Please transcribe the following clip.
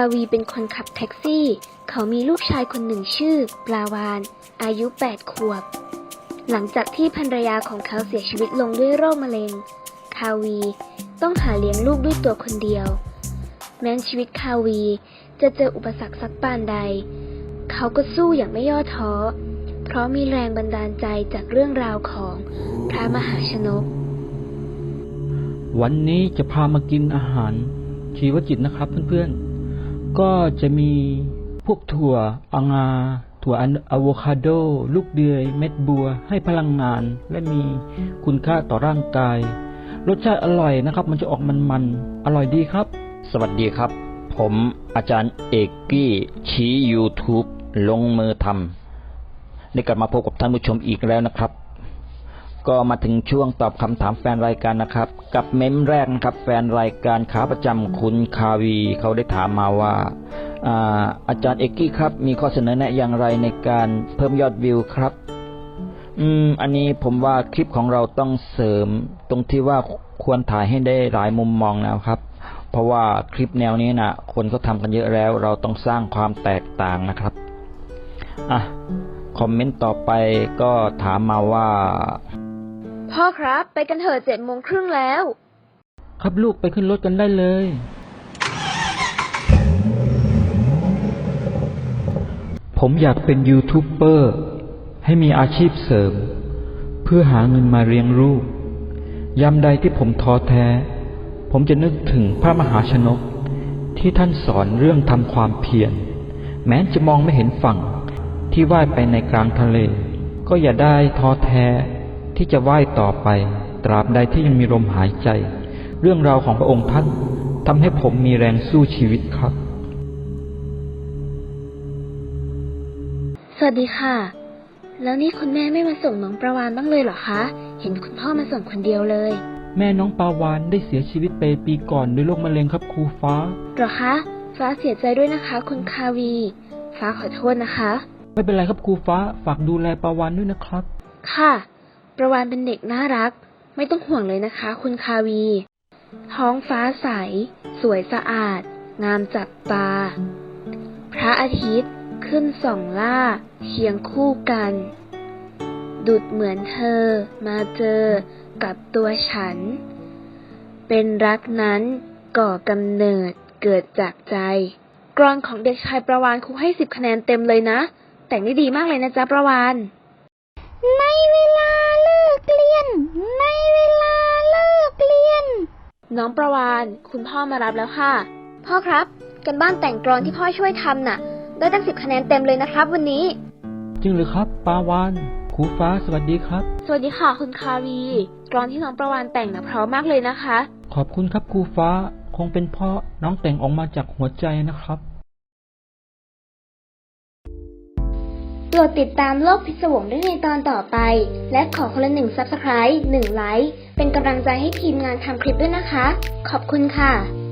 าวีเป็นคนขับแท็กซี่ เขามีลูกชายคนหนึ่งชื่อ ปลาวาน อายุ 8 ขวบ หลังจากที่ภรรยาของเขาเสียชีวิตลงด้วยโรคมะเร็ง คาวีต้องหาเลี้ยงลูกด้วยตัวคนเดียว แม้ชีวิตคาวีจะเจออุปสรรคสักปานใด เขาก็สู้อย่างไม่ย่อท้อ เพราะมีแรงบันดาลใจจากเรื่องราวของพระมหาชนก วันนี้จะพามากินอาหารชีวจิตนะครับเพื่อนๆ ก็จะมีพวกถั่วองา ถั่วอะโวคาโด ลูกเดือย เม็ดบัว ให้พลังงาน และมีคุณค่าต่อร่างกาย รสชาติอร่อยนะครับ มันจะออกมันๆ อร่อยดีครับ สวัสดีครับ ผมอาจารย์เอกกี้ชี้ YouTube ลงมือทำได้กลับมาพบกับท่านผู้ชมอีกแล้วนะครับ ก็มาถึงช่วงตอบคำถามแฟนรายการนะครับ กับเมมแรกนะครับแฟนรายการขาประจำคุณคาวีเขาได้ถามมาว่าอาอาจารย์เอกกี้ครับ มีข้อเสนอแนะอย่างไรในการเพิ่มยอดวิวครับ อืม อันนี้ผมว่าคลิปของเราต้องเสริม ตรงที่ว่าควรถ่ายให้ได้หลายมุมมองนะครับ เพราะว่าคลิปแนวนี้นะคนเขาทำกันเยอะแล้ว เราต้องสร้างความแตกต่างนะครับอะคอมเมนต์ต่อไปก็ถามมาว่า พ่อครับ ไปกันเถอะเจ็ดโมงครึ่งแล้ว ครับลูกไปขึ้นรถกันได้เลย ผมอยากเป็นยูทูบเบอร์ ให้มีอาชีพเสริม เพื่อหาเงินมาเลี้ยงลูกยามใดที่ผมท้อแท้ ผมจะนึกถึงพระมหาชนก ที่ท่านสอนเรื่องทำความเพียร แม้จะมองไม่เห็นฝั่งที่ว่ายไปในกลางทะเล ก็อย่าได้ท้อแท้ ที่จะว่ายต่อไป ตราบใดที่ยังมีลมหายใจ เรื่องราวของพระองค์ท่านทำให้ผมมีแรงสู้ชีวิตครับ สวัสดีค่ะ แล้วนี่คุณแม่ไม่มาส่งน้องประวานบ้างเลยเหรอคะ เห็นคุณพ่อมาส่งคนเดียวเลย แม่น้องปาวานได้เสียชีวิตไปปีก่อนด้วยโรคมะเร็งครับครูฟ้า เหรอคะ ฟ้าเสียใจด้วยนะคะคุณคาวี ฟ้าขอโทษนะคะ ไม่เป็นไรครับครูฟ้า ฝากดูแลปาวานด้วยนะครับ ค่ะ ประวานเป็นเด็กน่ารัก ไม่ต้องห่วงเลยนะคะ คุณคาวี ท้องฟ้าใส สวยสะอาด งามจับตา พระอาทิตย์ขึ้นส่องล่าเคียงคู่กัน ดุดเหมือนเธอมาเจอกับตัวฉัน เป็นรักนั้นก่อกำเนิดเกิดจากใจ กรอนของเด็กชายประวานครูให้สิบคะแนนเต็มเลยนะ แต่งได้ดีมากเลยนะจ๊ะประวานในเวลา ในเวลาเลิกเรียน น้องประวานคุณพ่อมารับแล้วค่ะ พ่อครับ กันบ้านแต่งกรอนที่พ่อช่วยทำน่ะ ได้ตั้งสิบคะแนนเต็มเลยนะครับวันนี้ จริงหรือครับปาวานครูฟ้าสวัสดีครับ สวัสดีค่ะคุณคาวีกรอนที่น้องประวานแต่งน่ะเพราะมากเลยนะคะ ขอบคุณครับครูฟ้าคงเป็นเพราะน้องแต่งออกมาจากหัวใจนะครับ โปรดติดตามโลกพิศวงได้ในตอนต่อไป และขอคนละหนึ่ง Subscribe หนึ่งไลค์เป็นกำลังใจให้ทีมงานทำคลิปด้วยนะคะ ขอบคุณค่ะ